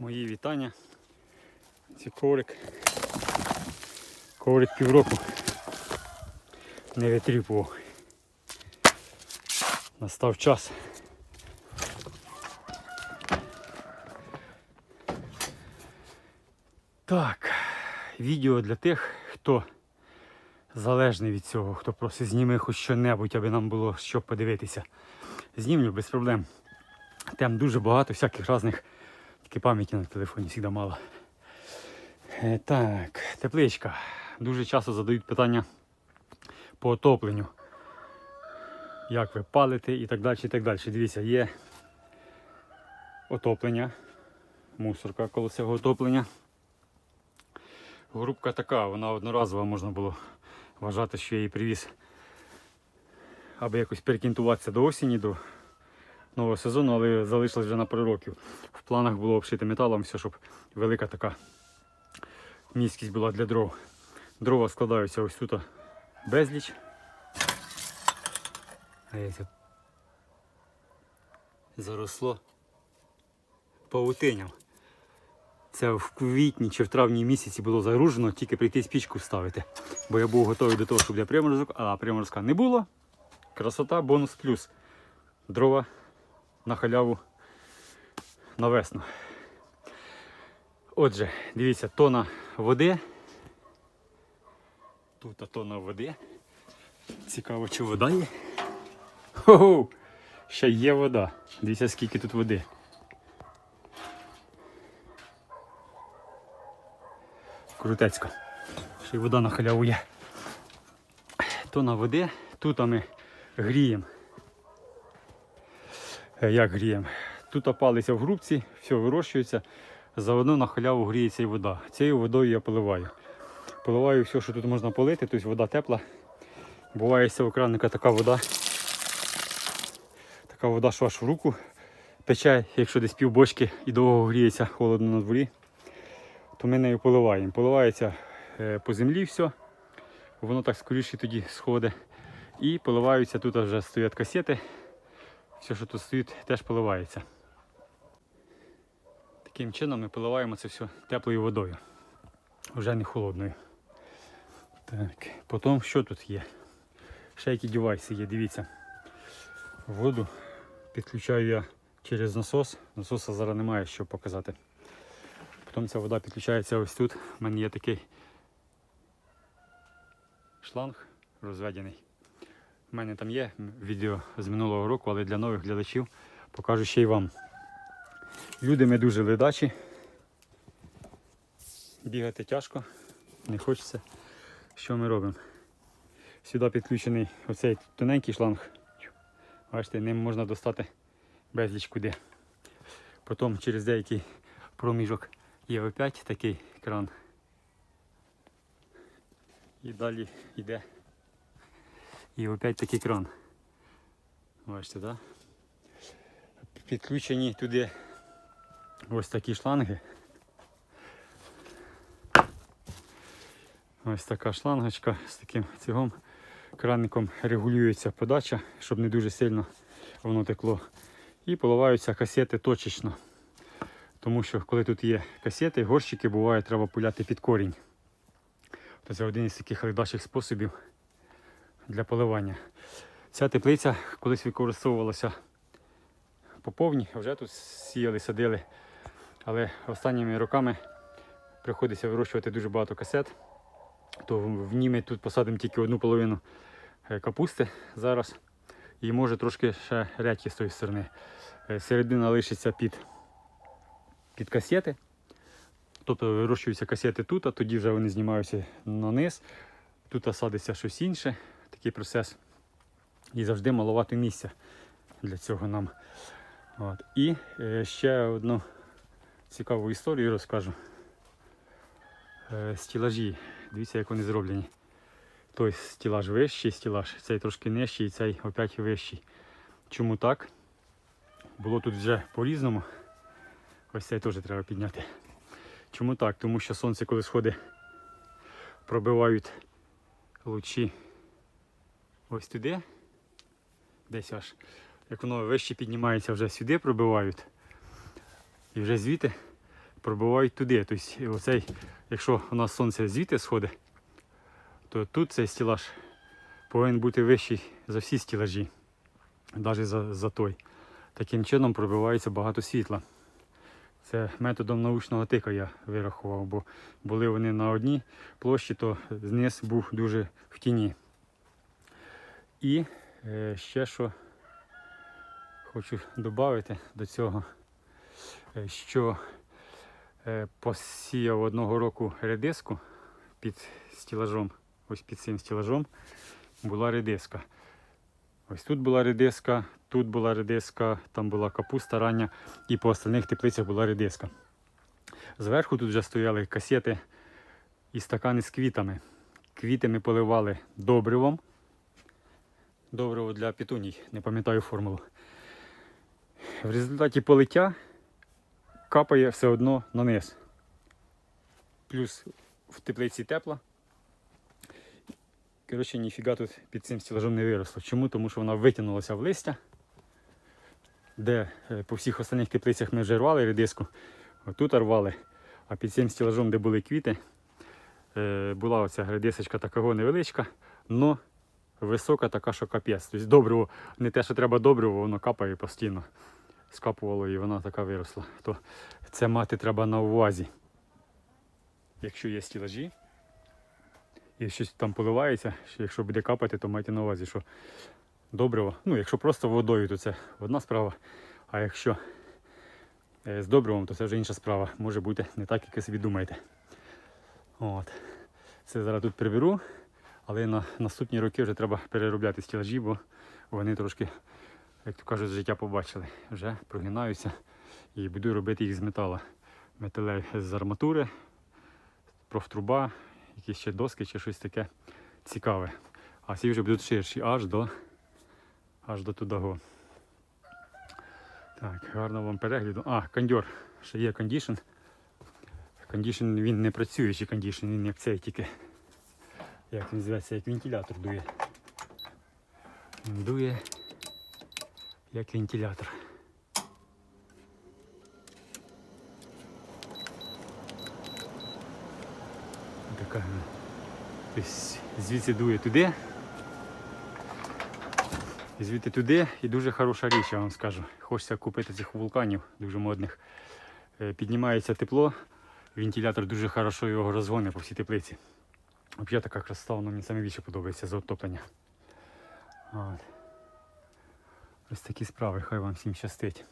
Мої вітання. Це коврик. Коврик півроку. Не витріпував. Настав час. Так, відео для тих, хто залежний від цього, хто просить зніми хоч що-небудь, аби нам було що подивитися. Знімлю без проблем. Тем дуже багато, всяких різних, тільки пам'яті на телефоні завжди мало. Е, Так, тепличка. Дуже часто задають питання по отопленню. Як ви палите і так далі. і так далі. Дивіться, є отоплення, мусорка коло цього отоплення. Грубка така, вона одноразова, можна було вважати, що я її привіз, аби якось перекінтуватися до осені, до нового сезону, але залишилось вже на пару років. В планах було обшити металом, все, щоб велика така міськість була для дров. Дрова складаються ось тут безліч. Заросло павутиням. Це в квітні чи в травні місяці було загружено, тільки прийти спічку вставити. Бо я був готовий до того, щоб буде приморозок, а приморозка не було. Красота, бонус плюс. Дрова на халяву на весну. Отже, дивіться, тона води. Тут тона води. Цікаво, чи вода є. Хо-хо! Ще є вода. Дивіться, скільки тут води. Крутецько. Ще й вода на халяву є. Тона води. Тут ми гріємо. Е, Як гріємо? Тут опалиться в грубці, все вирощується. Заодно на халяву гріється і вода. Цією водою я поливаю. Поливаю все, що тут можна полити, тобто вода тепла. Буває з цього краника така вода. Така вода, що аж в руку пече, якщо десь пів бочки і довго гріється холодно на дворі, то ми нею поливаємо. Поливається е, по землі все, воно так скоріше тоді сходить. І поливаються, тут вже стоять касети. Все, що тут стоїть, теж поливається. Таким чином ми поливаємо це все теплою водою, вже не холодною. Так, потім що тут є? Ще які девайси є, дивіться. Воду підключаю я через насос. Насоса зараз немає що показати. Потім ця вода підключається ось тут. У мене є такий шланг розведений. У мене там є відео з минулого року, але для нових глядачів покажу ще й вам. Люди ми дуже ледачі. Бігати тяжко, не хочеться. Що ми робимо? Сюди підключений оцей тоненький шланг. Бачите, ним можна достати безліч куди. Потім через деякий проміжок є опять такий кран. І далі йде. І опять такий кран. Бачите, так? Підключені туди ось такі шланги. Ось така шлангочка з таким цігом. Кранником регулюється подача, щоб не дуже сильно воно текло. І поливаються касети точечно. Тому що коли тут є касети, горщики буває, треба пуляти під корінь. Це один із таких легдаших способів для поливання. Ця теплиця колись використовувалася по повній, вже тут сіяли, садили. Але останніми роками приходиться вирощувати дуже багато касет. То в ній ми тут посадимо тільки одну половину е, капусти зараз. І може трошки ще редьки з тої сторони. Е, Середина лишиться під, під касети. Тобто вирощуються касети тут, а тоді вже вони знімаються на низ. Тут садиться щось інше, такий процес. І завжди малувати місця для цього нам. От. І е, ще одну цікаву історію розкажу. Е, стілажі. Дивіться, як вони зроблені. Той стілаж вищий, стілаж, цей трошки нижчий, цей опять вищий. Чому так? Було тут вже по-різному. Ось цей теж треба підняти. Чому так? Тому що сонце, коли сходить, пробивають лучі ось туди. Десь аж. Як воно вище піднімається, вже сюди пробивають. І вже звідти пробивають туди. Тобто, оцей, якщо у нас сонце звідти сходить, то тут цей стілаж повинен бути вищий за всі стілажі, навіть за, за той. Таким чином пробивається багато світла. Це методом научного тика я вирахував, бо були вони на одній площі, то зниз був дуже в тіні. І е, ще що хочу додати до цього, е, що е, посіяв одного року редиску під стілажом, ось під цим стілажом була редиска. Ось тут була редиска, тут була редиска, там була капуста рання і по остальних теплицях була редиска. Зверху тут вже стояли касети і стакани з квітами. Квіти ми поливали добривом. Добриво для петуній, не пам'ятаю формулу. В результаті полиття капає все одно на низ. Плюс в теплиці тепло. Коротше, ніфіга тут під цим стілажом не виросло. Чому? Тому що вона витягнулася в листя, де е, по всіх остальних теплицях ми вже рвали редиску, отут рвали, а під цим стілажом, де були квіти, е, була оця редисочка такого невеличка, але висока така, що капець. Тобто добриво, не те, що треба добриво, воно капає постійно. Скапувало і вона така виросла. То це мати треба на увазі. Якщо є стілажі, і щось там поливається, що якщо буде капати, то майте на увазі, що добриво. Ну, якщо просто водою, то це одна справа. А якщо е, з добривом, то це вже інша справа. Може бути не так, як ви собі думаєте. От. Це зараз тут приберу, але на наступні роки вже треба переробляти стілажі, бо вони трошки, як то кажуть, життя побачили. Вже прогинаються і буду робити їх з металу. Металеві з арматури, профтруба, якісь ще доски чи щось таке цікаве. А ці вже будуть ширші аж до аж до туди. Так, гарного вам перегляду. А, кондьор. Ще є кондішн. Кондішн він не працюючий кондішн, він як цей тільки. Як він зветься, як вентилятор дує. Він дує як вентилятор. Така. Тобто звідси дує туди. І звідти туди і дуже хороша річ, я вам скажу. Хочеться купити цих вулканів, дуже модних. Е, Піднімається тепло, вентилятор дуже хорошо його розгоне по всій теплиці. Взагалі така красота, воно мені саме більше подобається за отоплення. От. Ось такі справи, хай вам всім щастить.